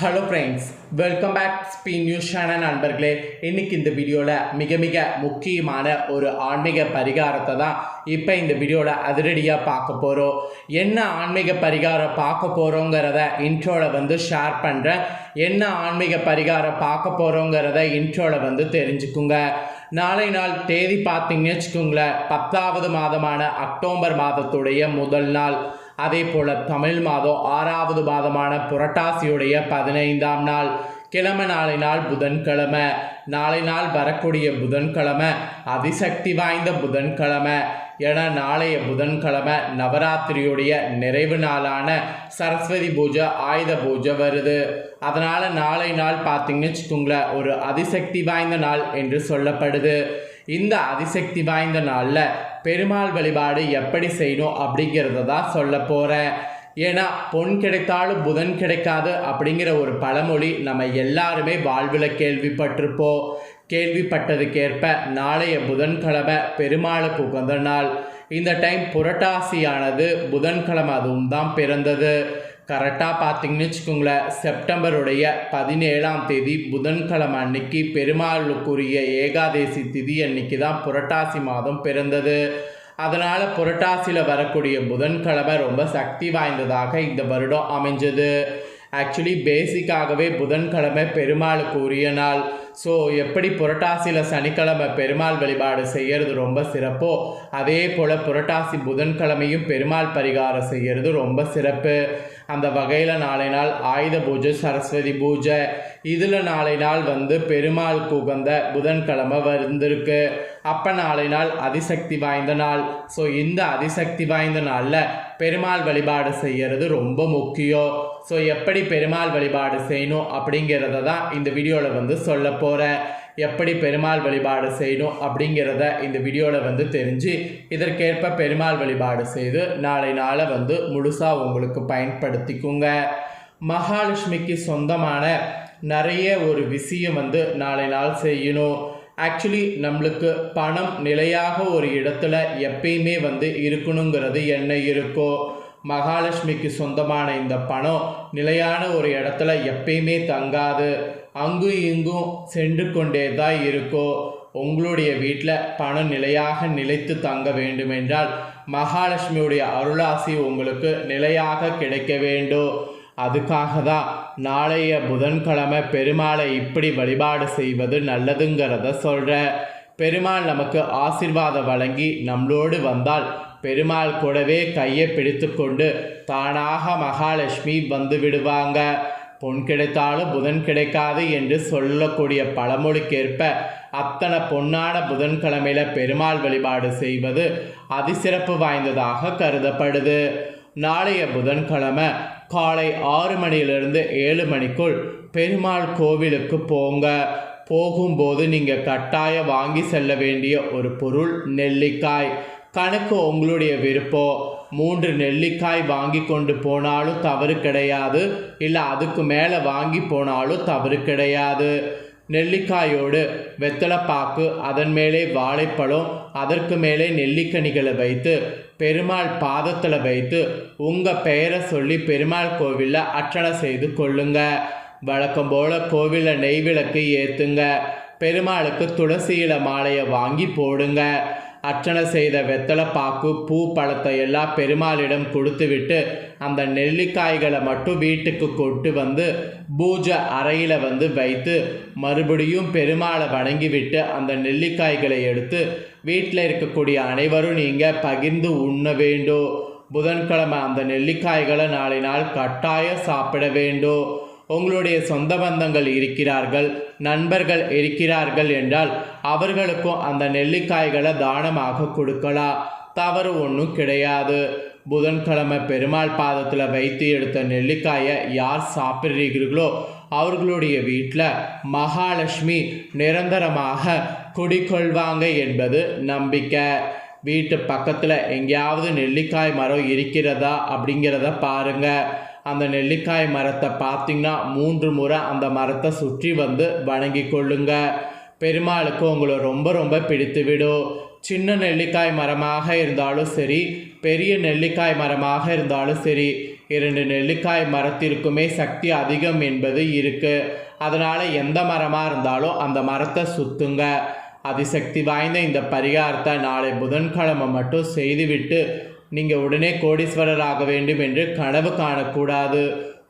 Hello friends welcome back ஸ்பீ news channel நண்பர்களே. இன்னைக்கு இந்த வீடியோவில் மிக மிக முக்கியமான ஒரு ஆன்மீக பரிகாரத்தை தான் இப்போ இந்த வீடியோவில் அதிரடியாக பார்க்க போகிறோம் என்ன ஆன்மீக பரிகாரம் பார்க்க போகிறோங்கிறத இன்ட்ரோவில் வந்து ஷேர் பண்ணுறேன் என்ன ஆன்மீக பரிகாரம் பார்க்க போகிறோங்கிறத இன்ட்ரோவில் வந்து தெரிஞ்சுக்குங்க. நாளை நாள் தேதி பார்த்தீங்கன்னு வச்சுக்கோங்களேன் பத்தாவது மாதமான அக்டோபர் மாதத்துடைய முதல் நாள். அதே போல தமிழ் மாதம் ஆறாவது மாதமான புரட்டாசியுடைய பதினைந்தாம் நாள். கிழமை நாளை நாள் புதன்கிழமை. நாளை நாள் வரக்கூடிய புதன்கிழமை அதிசக்தி வாய்ந்த புதன்கிழமை. என நாளைய புதன்கிழமை நவராத்திரியுடைய நிறைவு நாளான சரஸ்வதி பூஜை ஆயுத பூஜை வருது. அதனால் நாளை நாள் பார்த்தீங்கன்னு வச்சுக்கோங்களேன் ஒரு அதிசக்தி வாய்ந்த நாள் என்று சொல்லப்படுது. இந்த அதிசக்தி வாய்ந்த நாளில் பெருமாள் வழிபாடு எப்படி செய்யணும் அப்படிங்கிறத தான் சொல்ல போகிறேன் ஏன்னா பொன் கிடைத்தாலும் புதன் கிடைக்காது அப்படிங்கிற ஒரு பழமொழி நம்ம எல்லாருமே வாழ்வில் கேள்விப்பட்டிருப்போம். கேள்விப்பட்டதுக்கேற்ப நாளைய புதன்கிழமை பெருமாளுக்கு உகந்த நாள். இந்த டைம் புரட்டாசியானது புதன்கிழமை அதுவும் தான் பிறந்தது. கரெக்டாக பார்த்தீங்கன்னு வச்சுக்கோங்களேன் செப்டம்பருடைய பதினேழாம் தேதி புதன்கிழமை அன்னைக்கு பெருமாளுக்குரிய ஏகாதேசி திதி அன்னைக்கு தான் புரட்டாசி மாதம் பிறந்தது. அதனால் புரட்டாசியில் வரக்கூடிய புதன்கிழமை ரொம்ப சக்தி வாய்ந்ததாக இந்த வருடம் அமைஞ்சது. ஆக்சுவலி பேசிக்காகவே புதன்கிழமை பெருமாளுக்கு உரிய நாள். ஸோ எப்படி புரட்டாசியில் சனிக்கிழமை பெருமாள் வழிபாடு செய்கிறது ரொம்ப சிறப்போ அதே போல் புரட்டாசி புதன்கிழமையும் பெருமாள் பரிகாரம் செய்கிறது ரொம்ப சிறப்பு. அந்த வகையில் நாளை நாள் ஆயுத பூஜை சரஸ்வதி பூஜை இதில் நாளை நாள் வந்து பெருமாள் உகந்த புதன்கிழமை வந்திருக்கு. அப்போ நாளை நாள் அதிசக்தி வாய்ந்த நாள். ஸோ இந்த அதிசக்தி வாய்ந்த நாளில் பெருமாள் வழிபாடு செய்கிறது ரொம்ப முக்கியம். ஸோ எப்படி பெருமாள் வழிபாடு செய்யணும் அப்படிங்கிறத தான் இந்த வீடியோவில் வந்து சொல்ல போகிறேன் எப்படி பெருமாள் வழிபாடு செய்யணும் அப்படிங்கிறத இந்த வீடியோவில் வந்து தெரிஞ்சு இதற்கேற்ப பெருமாள் வழிபாடு செய்து நாளை நாளை வந்து முழுசாக உங்களுக்கு பயன்படுத்திக்குங்க. மகாலட்சுமிக்கு சொந்தமான நிறைய ஒரு விஷயம் வந்து நாளை நாள் செய்யணும். ஆக்சுவலி நம்மளுக்கு பணம் நிலையாக ஒரு இடத்துல எப்பயுமே வந்து இருக்கணுங்கிறது என்ன இருக்கோ. மகாலட்சுமிக்கு சொந்தமான இந்த பணம் நிலையான ஒரு இடத்துல எப்பயுமே தங்காது. அங்கும் இங்கும் சென்று கொண்டே தான் இருக்கோ. உங்களுடைய வீட்டில் பணம் நிலையாக நிலைத்து தங்க வேண்டுமென்றால் மகாலட்சுமியுடைய அருளாசி உங்களுக்கு நிலையாக கிடைக்க வேண்டும் அதுக்காக தான் நாளைய புதன்கிழமை பெருமாளை இப்படி வழிபாடு செய்வது நல்லதுங்கிறத சொல்கிறேன் பெருமாள் நமக்கு ஆசிர்வாதம் வழங்கி நம்மளோடு வந்தால் பெருமாள் கூடவே கையை பிடித்து கொண்டு தானாக மகாலட்சுமி வந்து விடுவாங்க. பொன் கிடைத்தாலும் புதன் கிடைக்காது என்று சொல்லக்கூடிய பழமொழிக்கேற்ப அத்தனை பொன்னான புதன்கிழமையில பெருமாள் வழிபாடு செய்வது அதிசிறப்பு வாய்ந்ததாக கருதப்படுது. நாளைய புதன்கிழமை காலை ஆறு மணியிலிருந்து ஏழு மணிக்குள் பெருமாள் கோவிலுக்கு போங்க. போகும்போது நீங்கள் கட்டாயம் வாங்கி செல்ல வேண்டிய ஒரு பொருள் நெல்லிக்காய். கணக்கு உங்களுடைய விருப்பம் மூன்று நெல்லிக்காய் வாங்கி கொண்டு போனாலும் தவறு கிடையாது. இல்லை அதுக்கு மேலே வாங்கி போனாலும் தவறு கிடையாது. நெல்லிக்காயோடு வெத்தலைப்பாக்கு அதன் மேலே வாழைப்பழம் அதற்கு மேலே நெல்லிக்கனிகளை வைத்து பெருமாள் பாதத்தில் வைத்து உங்கள் பெயரை சொல்லி பெருமாள் கோவிலில் அர்ச்சனை செய்து கொள்ளுங்கள் வழக்கம் போல் கோவிலில் நெய் விளக்கு ஏற்றுங்க பெருமாளுக்கு துளசியில மாலையை வாங்கி போடுங்க. அர்ச்சனை செய்த வெத்தலை பாக்கு பூ பழத்தை எல்லாம் பெருமாளிடம் கொடுத்துவிட்டு அந்த நெல்லிக்காய்களை மட்டும் வீட்டுக்கு கொண்டு வந்து பூஜை அறையில் வந்து வைத்து மறுபடியும் பெருமாளை வணங்கிவிட்டு அந்த நெல்லிக்காய்களை எடுத்து வீட்டில் இருக்கக்கூடிய அனைவரும் நீங்கள் பகிர்ந்து உண்ண வேண்டும். புதன்கிழமை அந்த நெல்லிக்காய்களை நாளை நாள் கட்டாயம் சாப்பிட வேண்டும். உங்களுடைய சொந்த பந்தங்கள் இருக்கிறார்கள் நண்பர்கள் இருக்கிறார்கள் என்றால் அவர்களுக்கும் அந்த நெல்லிக்காய்களை தானமாக கொடுக்கலாம். தவறு ஒன்றும் கிடையாது. புதன்கிழமை பெருமாள் பாதத்தில் வைத்து எடுத்த நெல்லிக்காயை யார் சாப்பிட்றீர்களோ அவர்களுடைய வீட்டில் மகாலட்சுமி நிரந்தரமாக குடிக்கொள்வாங்க என்பது நம்பிக்கை. வீட்டு பக்கத்தில் எங்கேயாவது நெல்லிக்காய் மரம் இருக்கிறதா அப்படிங்கிறத பாருங்கள் அந்த நெல்லிக்காய் மரத்தை பார்த்தீங்கன்னா மூன்று முறை அந்த மரத்தை சுற்றி வந்து வணங்கி கொள்ளுங்க. பெருமாளுக்கு உங்களை ரொம்ப ரொம்ப பிடித்து விடும் சின்ன நெல்லிக்காய் மரமாக இருந்தாலும் சரி பெரிய நெல்லிக்காய் மரமாக இருந்தாலும் சரி இரண்டு நெல்லிக்காய் மரத்திற்குமே சக்தி அதிகம் என்பது இருக்கு. அதனால் எந்த மரமாக இருந்தாலும் அந்த மரத்தை சுத்துங்க. அதிசக்தி வாய்ந்த இந்த பரிகாரத்தை நாளை புதன்கிழமை மட்டும் செய்துவிட்டு நீங்கள் உடனே கோடீஸ்வரர் ஆக வேண்டும் என்று கனவு காணக்கூடாது.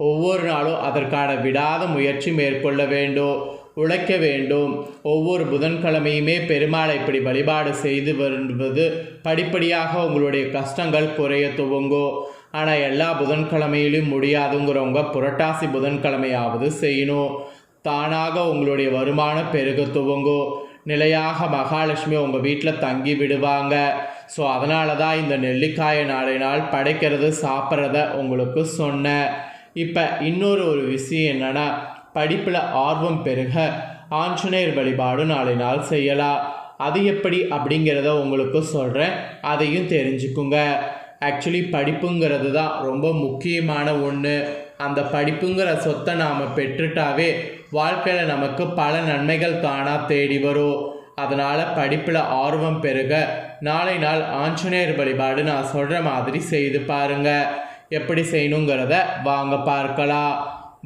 ஒவ்வொரு நாளும் அதற்கான விடாத முயற்சி மேற்கொள்ள வேண்டும் உழைக்க வேண்டும். ஒவ்வொரு புதன்கிழமையுமே பெருமாளை இப்படி வழிபாடு செய்து வருவது படிப்படியாக உங்களுடைய கஷ்டங்கள் குறைய துவங்கும் ஆனால் எல்லா புதன்கிழமையிலும் முடியாதுங்கிறவங்க புரட்டாசி புதன்கிழமையாவது செய்யணும். தானாக உங்களுடைய வருமானம் பெருக துவங்கும் நிலையாக மகாலட்சுமி உங்கள் வீட்டில் தங்கி விடுவாங்க. ஸோ அதனால தான் இந்த நெல்லிக்காயை நாளை நாள் படைக்கிறது சாப்பிட்றத உங்களுக்கு சொன்னேன். இப்போ இன்னொரு ஒரு விஷயம் என்னென்னா படிப்பில் ஆர்வம் பெருக ஆஞ்சநேயர் வழிபாடு நாளை நாள் செய்யலாம். அது எப்படி அப்படிங்கிறத உங்களுக்கு சொல்கிறேன் அதையும் தெரிஞ்சுக்குங்க. ஆக்சுவலி படிப்புங்கிறது தான் ரொம்ப முக்கியமான ஒன்று அந்த படிப்புங்கிற சொத்தை நாம் பெற்றுட்டாவே வாழ்க்கையில் நமக்கு பல நன்மைகள் தானாக தேடி வரும். அதனால் படிப்பில் ஆர்வம் பெருக நாளை நாள் ஆஞ்சநேயர் வழிபாடு நான் சொல்கிற மாதிரி செய்து பாருங்கள் எப்படி செய்யணுங்கிறத வாங்க பார்க்கலாம்.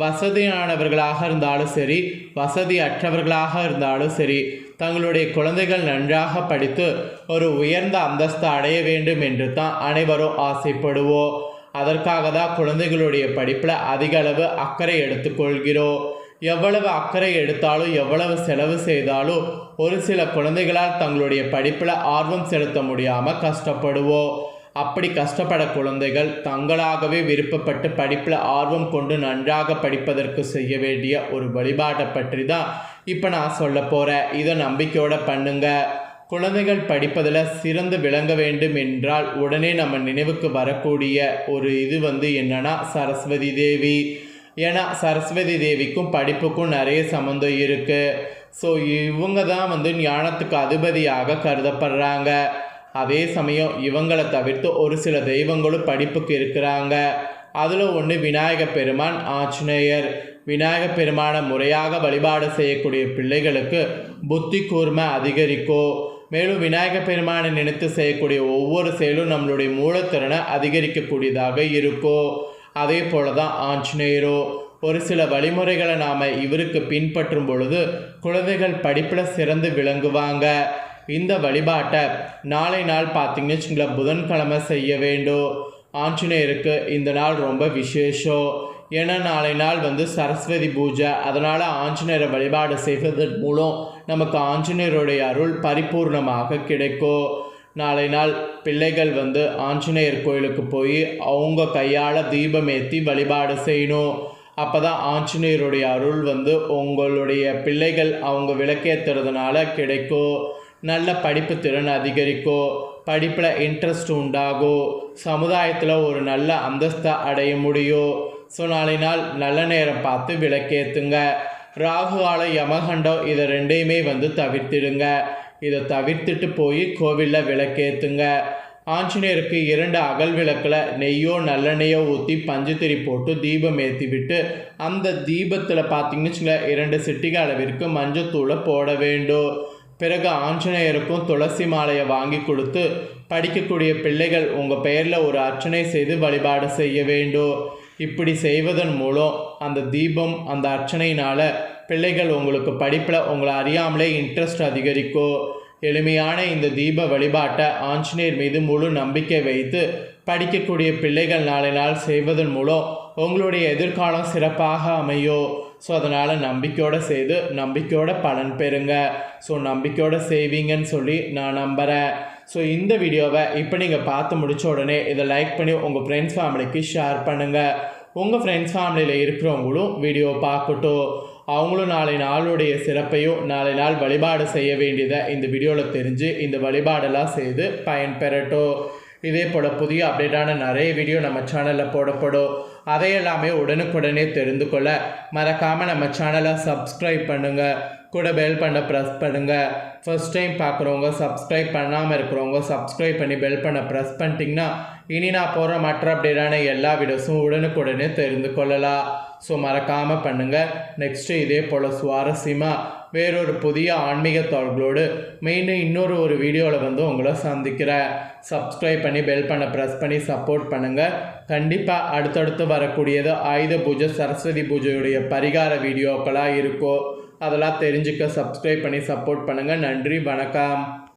வசதியானவர்களாக இருந்தாலும் சரி வசதி அற்றவர்களாக இருந்தாலும் சரி தங்களுடைய குழந்தைகள் நன்றாக படித்து ஒரு உயர்ந்த அந்தஸ்து அடைய வேண்டும் என்று தான் அனைவரும் ஆசைப்படுவோம். அதற்காக தான் குழந்தைகளுடைய படிப்பில் அதிக அளவு அக்கறை எடுத்துக்கொள்கிறோம் எவ்வளவு அக்கறை எடுத்தாலும் எவ்வளவு செலவு செய்தாலும் ஒரு சில குழந்தைகளால் தங்களுடைய படிப்பில் ஆர்வம் செலுத்த முடியாமல் கஷ்டப்படுவோம் அப்படி கஷ்டப்பட குழந்தைகள் தங்களாகவே விருப்பப்பட்டு படிப்பில் ஆர்வம் கொண்டு நன்றாக படிப்பதற்கு செய்ய வேண்டிய ஒரு வழிபாட்டை பற்றி தான் இப்போ நான் சொல்ல போகிறேன் இதை நம்பிக்கையோடு பண்ணுங்கள் குழந்தைகள் படிப்பதில் சிறந்து விளங்க வேண்டும் என்றால் உடனே நம்ம நினைவுக்கு வரக்கூடிய ஒரு இது வந்து என்னன்னா சரஸ்வதி தேவி. ஏன்னா சரஸ்வதி தேவிக்கும் படிப்புக்கும் நிறைய சம்மந்தம் இருக்குது ஸோ இவங்க தான் வந்து ஞானத்துக்கு அதிபதியாக கருதப்படுறாங்க. அதே சமயம் இவங்களை தவிர்த்து ஒரு சில தெய்வங்களும் படிப்புக்கு இருக்கிறாங்க. அதில் ஒன்று விநாயக பெருமான் ஆஞ்சநேயர். விநாயக பெருமானை முறையாக வழிபாடு செய்யக்கூடிய பிள்ளைகளுக்கு புத்தி கூர்மை அதிகரிக்கும். மேலும் விநாயக பெருமானை நினைத்து செய்யக்கூடிய ஒவ்வொரு செயலும் நம்மளுடைய மூலத்திறனை அதிகரிக்கக்கூடியதாக இருக்கும் அதே போல தான் ஆஞ்சநேயரோ ஒரு சில வழிமுறைகளை நாம் இவருக்கு பின்பற்றும் பொழுது குழந்தைகள் படிப்பில் சிறந்து விளங்குவாங்க. இந்த வழிபாட்டை நாளை நாள் பார்த்தீங்கன்னு வச்சுங்களேன் புதன்கிழமை செய்ய வேண்டும். ஆஞ்சநேயருக்கு இந்த நாள் ரொம்ப விசேஷம். ஏன்னா நாளை நாள் வந்து சரஸ்வதி பூஜை அதனால் ஆஞ்சநேயரை வழிபாடு செய்வதன் மூலம் நமக்கு ஆஞ்சநேயருடைய அருள் பரிபூர்ணமாக கிடைக்கும். நாளை நாள் பிள்ளைகள் வந்து ஆஞ்சநேயர் கோயிலுக்கு போய் அவங்க கையால் தீபம் ஏற்றி வழிபாடு செய்யணும். அப்போ தான் ஆஞ்சநேயருடைய அருள் வந்து உங்களுடைய பிள்ளைகள் அவங்க விளக்கேற்றுறதுனால கிடைக்கும். நல்ல படிப்பு திறன் அதிகரிக்கும். படிப்பில் இன்ட்ரெஸ்ட் உண்டாகும். சமுதாயத்தில் ஒரு நல்ல அந்தஸ்தை அடைய முடியும். ஸோ நாளை நாள் நல்ல நேரம் பார்த்து விளக்கேற்றுங்க ராகுகால யமகண்டம் இதை ரெண்டையுமே வந்து தவிர்த்திடுங்க. இதை தவிர்த்துட்டு போய் கோவிலில் விளக்கேற்றுங்க ஆஞ்சநேயருக்கு இரண்டு அகல் விளக்கில் நெய்யோ நல்லெண்ணெயோ ஊற்றி பஞ்சுத்திரி போட்டு தீபம் ஏற்றி விட்டு அந்த தீபத்தில் பார்த்தீங்கன்னு வச்சுங்களேன் இரண்டு சிட்டிகை அளவிற்கு மஞ்சத்தூளை போட வேண்டும். பிறகு ஆஞ்சநேயருக்கும் துளசி மாலையை வாங்கி கொடுத்து படிக்கக்கூடிய பிள்ளைகள் உங்கள் பெயரில் ஒரு அர்ச்சனை செய்து வழிபாடு செய்ய வேண்டும். இப்படி செய்வதன் மூலம் அந்த தீபம் அந்த அர்ச்சனையினால் பிள்ளைகள் உங்களுக்கு படிப்பில் உங்களை அறியாமலே இன்ட்ரெஸ்ட் அதிகரிக்கும் எளிமையான இந்த தீப வழிபாட்டை ஆஞ்சநேயர் மீது முழு நம்பிக்கை வைத்து படிக்கக்கூடிய பிள்ளைகள் நாளை நாள் செய்வதன் மூலம் உங்களுடைய எதிர்காலம் சிறப்பாக அமையும் ஸோ அதனால் நம்பிக்கையோடு செய்து நம்பிக்கையோட பலன் பெறுங்க. ஸோ நம்பிக்கையோடு செய்வீங்கன்னு சொல்லி நான் நம்புகிறேன் ஸோ இந்த வீடியோவை இப்போ நீங்கள் பார்த்து முடித்த உடனே இதை லைக் பண்ணி உங்கள் ஃப்ரெண்ட்ஸ் ஃபேமிலிக்கு ஷேர் பண்ணுங்கள் உங்கள் ஃப்ரெண்ட்ஸ் ஃபேமிலியில் இருக்கிறவங்களும் வீடியோ பார்க்கட்டும். அவங்களும் நாளை நாளுடைய சிறப்பையும் நாளை நாள் வழிபாடு செய்ய வேண்டியதை இந்த வீடியோவில் தெரிஞ்சு இந்த வழிபாடெல்லாம் செய்து பயன்பெறட்டும். இதே போல் புதிய அப்டேட்டான நிறைய வீடியோ நம்ம சேனலில் போடப்படும். அதையெல்லாமே உடனுக்குடனே தெரிந்து கொள்ள மறக்காமல் நம்ம சேனலை சப்ஸ்கிரைப் பண்ணுங்கள் கூட பெல் பண்ண ப்ரெஸ் பண்ணுங்கள் ஃபஸ்ட் டைம் பார்க்குறவங்க சப்ஸ்கிரைப் பண்ணாமல் இருக்கிறவங்க சப்ஸ்கிரைப் பண்ணி பெல் பண்ண ப்ரெஸ் பண்ணிட்டீங்கன்னா இனி நான் போகிற மற்ற அப்டேட்டான எல்லா வீடியோஸும் உடனுக்குடனே தெரிந்து கொள்ளலாம். ஸோ மறக்காமல் பண்ணுங்கள் நெக்ஸ்ட்டு இதே போல் சுவாரஸ்யமாக வேறொரு புதிய ஆன்மீக தோள்களோடு மெயின்னு இன்னொரு ஒரு வீடியோவில் வந்து உங்களை சந்திக்கிறேன். சப்ஸ்கிரைப் பண்ணி பெல் பண்ண ப்ரெஸ் பண்ணி சப்போர்ட் பண்ணுங்கள் கண்டிப்பாக அடுத்தடுத்து வரக்கூடியது ஆயுத பூஜை சரஸ்வதி பூஜையுடைய பரிகார வீடியோக்களாக இருக்கும். அதெல்லாம் தெரிஞ்சுக்க சப்ஸ்கிரைப் பண்ணி சப்போர்ட் பண்ணுங்கள் நன்றி வணக்கம்.